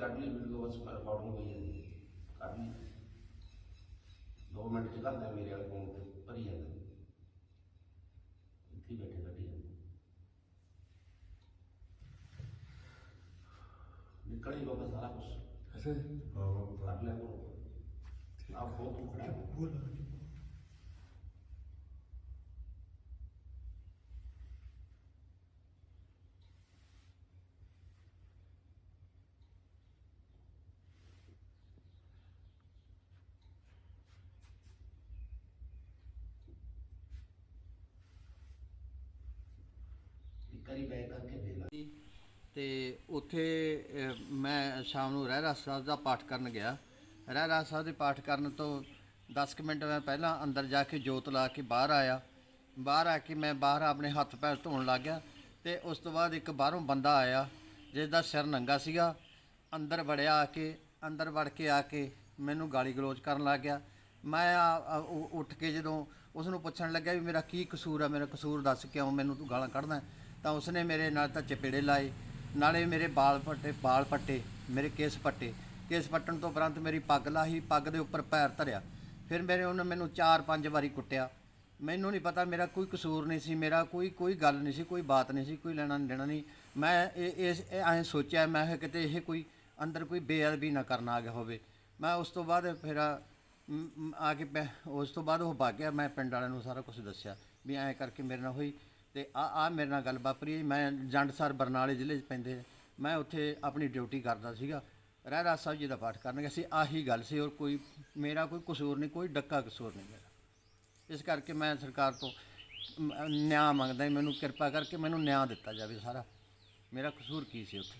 ਹਾਂ ਕੱਢ ਲਈ ਵੀਡੀਓ ਬਸ ਰਿਕਾਰਡਿੰਗ ਹੋਈ ਜਾਂਦੀ ਹੈ। ਕੱਢ ਲਈ। ਦੋ ਮਿੰਟ ਚ ਕਰਦੇ ਮੇਰੇ ਵਾਲੇ ਫੋਨ ਤੇ ਭਰੀ ਜਾਂਦੇ ਇੱਥੇ ਹੀ ਬੈਠੇ ਕੱਢੀ ਜਾਂਦੇ ਨਿਕਲ ਹੀ ਬਾਬਾ ਸਾਰਾ ਕੁਝ ਅੱਛਾ ਜੀ। ਕੱਢ ਲਿਆ ਕਰੋ ਆਪ ਬਹੁਤ ਖੜਾ ਹੈ। ਇੱਕ ਵਾਰੀ ਕਰਕੇ ਦੇ ਤੇ ਉੱਥੇ ਮੈਂ ਸ਼ਾਮ ਨੂੰ ਰਹਿਰਾ ਸਾਹਿਬ ਦਾ ਪਾਠ ਕਰਨ ਗਿਆ। ਰਹਿਰਾ ਸਾਹਿਬ ਦੇ ਪਾਠ ਕਰਨ ਤੋਂ 10 ਕੁ ਮਿੰਟ ਮੈਂ ਪਹਿਲਾਂ ਅੰਦਰ ਜਾ ਕੇ ਜੋਤ ਲਾ ਕੇ ਬਾਹਰ ਆਇਆ। ਬਾਹਰ ਆ ਕੇ ਮੈਂ ਬਾਹਰ ਆਪਣੇ ਹੱਥ ਪੈਰ ਧੋਣ ਲੱਗ ਗਿਆ ਤੇ ਉਸ ਤੋਂ ਬਾਅਦ ਇੱਕ ਬਾਹਰੋਂ ਬੰਦਾ ਆਇਆ ਜਿਸ ਦਾ ਸਿਰ ਨੰਗਾ ਸੀਗਾ। ਅੰਦਰ ਵੜਿਆ ਆ ਕੇ, ਅੰਦਰ ਵੜ ਕੇ ਆ ਕੇ ਮੈਨੂੰ ਗਾਲੀ ਗਲੋਚ ਕਰਨ ਲੱਗ ਗਿਆ। ਮੈਂ ਆ- ਉੱਠ ਕੇ ਜਦੋਂ ਉਸ ਨੂੰ ਪੁੱਛਣ ਲੱਗਿਆ ਵੀ ਮੇਰਾ ਕੀ ਕਸੂਰ ਆ, ਮੇਰਾ ਕਸੂਰ ਦੱਸ ਕਿਉਂ ਮੈਨੂੰ ਤੂੰ ਗਾਲਾਂ ਕੱਢਦਾ ਤਾਂ ਉਸਨੇ ਮੇਰੇ ਨਾਲ ਤਾਂ ਚਪੇੜੇ ਲਾਏ, ਨਾਲੇ ਮੇਰੇ ਬਾਲ ਪੱਟੇ ਬਾਲ ਪੱਟੇ ਮੇਰੇ ਕੇਸ ਪੱਟੇ ਕੇਸ ਪੱਟਣ ਤੋਂ ਉਪਰੰਤ ਮੇਰੀ ਪੱਗ ਲਾਹੀ, ਪੱਗ ਦੇ ਉੱਪਰ ਪੈਰ ਧਰਿਆ। ਫਿਰ ਮੇਰੇ ਉਹਨੇ ਮੈਨੂੰ 4-5 ਵਾਰੀ ਕੁੱਟਿਆ। ਮੈਨੂੰ ਨਹੀਂ ਪਤਾ, ਮੇਰਾ ਕੋਈ ਕਸੂਰ ਨਹੀਂ ਸੀ, ਮੇਰਾ ਕੋਈ ਕੋਈ ਗੱਲ ਨਹੀਂ ਸੀ, ਕੋਈ ਬਾਤ ਨਹੀਂ ਸੀ, ਕੋਈ ਲੈਣਾ ਦੇਣਾ ਨਹੀਂ। ਮੈਂ ਇਹ, ਇਸ ਐਂ ਸੋਚਿਆ, ਮੈਂ ਕਿਤੇ ਇਹ ਕੋਈ ਅੰਦਰ ਕੋਈ ਬੇਅਦਬੀ ਨਾ ਕਰਨਾ ਆ ਗਿਆ ਹੋਵੇ। ਮੈਂ ਉਸ ਤੋਂ ਬਾਅਦ ਫਿਰ ਆ ਕੇ ਪੈ- ਉਸ ਤੋਂ ਬਾਅਦ ਉਹ ਭੱਗ ਗਿਆ, ਮੈਂ ਪਿੰਡ ਵਾਲਿਆਂ ਨੂੰ ਸਾਰਾ ਕੁਝ ਦੱਸਿਆ ਵੀ ਐਂ ਕਰਕੇ ਮੇਰੇ ਨਾਲ ਹੋਈ। ਤੇ ਆ ਆ ਮੇਰੇ ਨਾਲ ਗੱਲ ਵਾਪਰੀ ਜੀ, ਮੈਂ ਜੰਡਸਰ ਬਰਨਾਲੇ ਜ਼ਿਲ੍ਹੇ 'ਚ ਪੈਂਦੇ ਮੈਂ ਉੱਥੇ ਆਪਣੀ ਡਿਊਟੀ ਕਰਦਾ ਸੀਗਾ। ਰਹਿ ਰਾਜ ਸਾਹਿਬ ਜੀ ਦਾ ਪਾਠ ਕਰਨ ਗਿਆ ਸੀ ਆਹੀ ਗੱਲ ਸੀ ਔਰ ਕੋਈ ਮੇਰਾ ਕੋਈ ਕਸੂਰ ਨਹੀਂ, ਕੋਈ ਡੱਕਾ ਕਸੂਰ ਨਹੀਂ ਮੇਰਾ ਇਸ ਕਰਕੇ ਮੈਂ ਸਰਕਾਰ ਤੋਂ ਨਿਆਂ ਮੰਗਦਾ ਮੈਨੂੰ ਕਿਰਪਾ ਕਰਕੇ ਮੈਨੂੰ ਨਿਆਂ ਦਿੱਤਾ ਜਾਵੇ ਸਾਰਾ। ਮੇਰਾ ਕਸੂਰ ਕੀ ਸੀ ਉੱਥੇ?